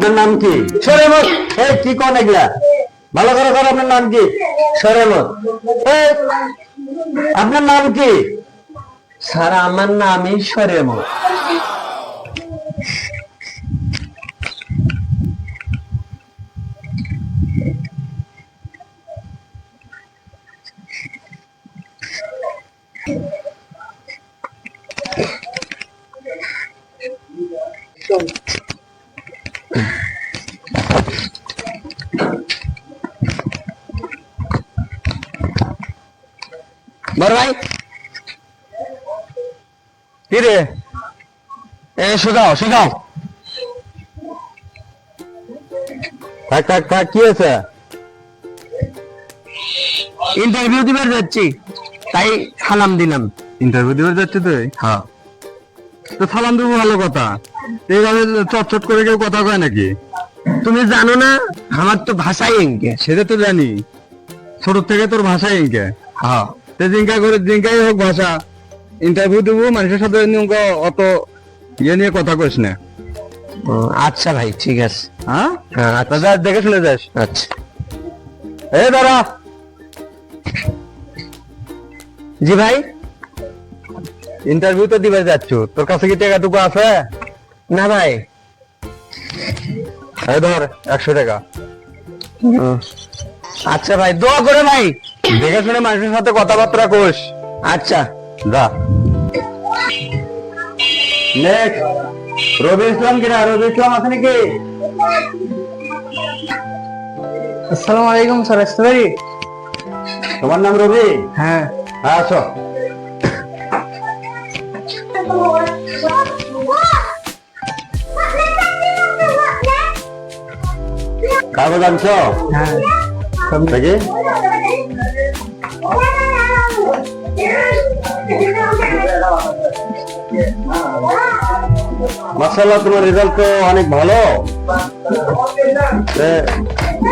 আপনার নাম কি? সরেমত। এই কি কোন এগুলা? ভালো করে কর আপনার নাম কি? সরেমত। এই, আপনার নাম কি? স্যার আমার নাম ঈশ্বরের মত বড় ভাই। কি রে? এ থাক থাক থাক কি আছে ইন্টারভিউ দিবার যাচ্ছি। তাই সালাম দিলাম। ইন্টারভিউ দিতে যাচ্ছে তুই? হ্যাঁ। তো সালাম দেবো ভালো কথা। এইভাবে চটচট করে কেউ কথা কয় নাকি? তুমি জানো না আমার তো ভাষাই এঙ্কে। সেটা তো জানি। ছোট থেকে তোর ভাষা ইনকে হ্যাঁ। জিঙ্কা করে জিঙ্কাই হোক ভাষা। ইন্টারভিউ দেবো মানুষের সাথে অত ইয়ে নিয়ে কথা কইস না। আচ্ছা ভাই ঠিক আছে। হ্যাঁ? হ্যাঁ দেখে শুনে যাস। আচ্ছা। এই দাঁড়া। জি ভাই। ইন্টারভিউ তো দিবে যাচ্ছ। তোর কাছে কি টাকাটুকু আছে? না ভাই। ধর একশো টাকা। আচ্ছা ভাই দোয়া করে ভাই। দেখে শুনে মানুষের সাথে কথাবার্তা কোস আচ্ছা। যা। নেক্সট। রবি ইসলাম কিনা? রবি ইসলাম আছে নাকি? আসসালামু আলাইকুম স্যার আসতে পারি তোমার নাম রবি? হ্যাঁ। হ্যাঁ আসো। কাগজ আনছো? হ্যাঁ। মাসাল্লাহ তোমার রেজাল্ট তো অনেক ভালো।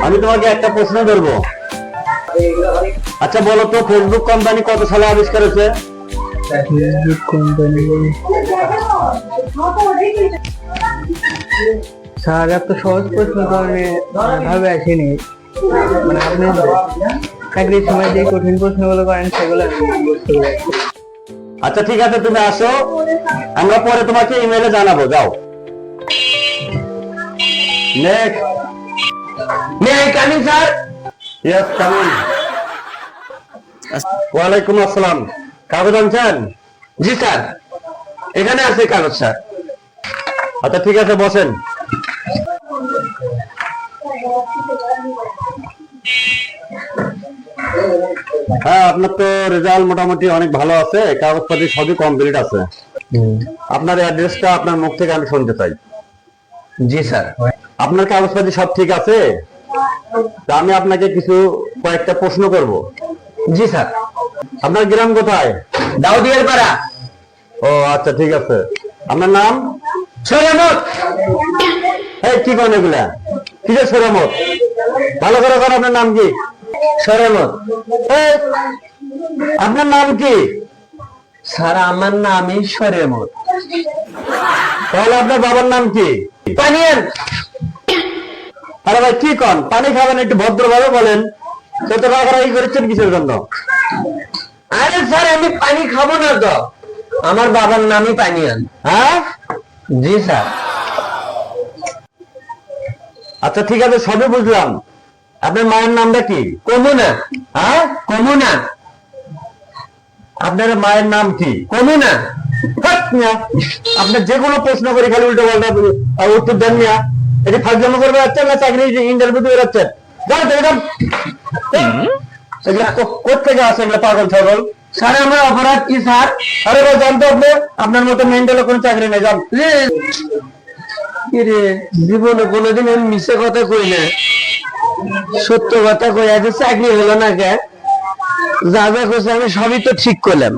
আমি তোমাকে একটা প্রশ্ন ধরবো। আচ্ছা বলো তো ফেসবুক কোম্পানি কত সালে আবিষ্কার হয়েছে? কোম্পানি স্যার, এত সহজ প্রশ্ন আমি ভাবে আসিনি। মানে আপনি চাকরির সময় যে কঠিন প্রশ্নগুলো করেন, সেগুলো বুঝতে পারছি। আচ্ছা ঠিক আছে, তুমি আসো। আমরা পরে তোমাকে ইমেলে জানাব, যাও। May I sir. Yes coming ওয়ালাইকুম আসসালাম। কাগজ আনছেন? জি, স্যার। এখানে আছে কাগজ, স্যার। আচ্ছা ঠিক আছে, বসেন। হ্যাঁ আপনার তো রেজাল্ট মোটামুটি অনেক ভালো আছে। কাগজপাতি সবই কমপ্লিট আছে। আপনার অ্যাড্রেসটা আপনার মুখ থেকে আমি শুনতে চাই। জি স্যার। আপনার কাগজপাতি সব ঠিক আছে? আমি আপনাকে কিছু কয়েকটা প্রশ্ন করব। জি স্যার। আপনার গ্রাম কোথায়? দাউদিয়ার পাড়া ও আচ্ছা ঠিক আছে। আপনার নাম? সৈয়দ এই কি করেন এগুলা? কি যে সোরামত ভালো করে কর আপনার নাম কি? সরেমত আপনার নাম কি? স্যার আমার নাম ঈশ্বরের তাহলে আপনার বাবার নাম কি? পানিয়ান আরে ভাই কি কন? পানি খাবেন একটু ভদ্রভাবে বলেন। রাগারাগি করেছেন কিসের জন্য? আরে স্যার আমি পানি খাব না তো। আমার বাবার নামই পানিয়ান হ্যাঁ? জি স্যার। আচ্ছা ঠিক আছে সবই বুঝলাম। আপনার মায়ের নামটা কি? কমুনা। হ্যাঁ? কমুনা। আপনার মায়ের নাম কি? কমুনা। আপনার যে কোনো প্রশ্ন করে খালি উল্টো পাল্টা উত্তর দেন এটি ফার্স্ট করবে যাচ্ছেন না চাকরি ইন্টারভিউ দিয়ে যাচ্ছেন যান তো এরকম এগুলা কো- কোত্থেকে আসে এগুলা পাগল ছাগল? স্যার আমার অপরাধ কি স্যার? আরে ভাই জানতো আপনি? আপনার মতো মেন্টাল কোনো চাকরি নেই যান। জীবনে কোনোদিন আমি মিশে কথা কই না। সত্য কথা কই দিছে চাকরি হলো না কে যা যা করছে আমি সবই তো ঠিক করলাম।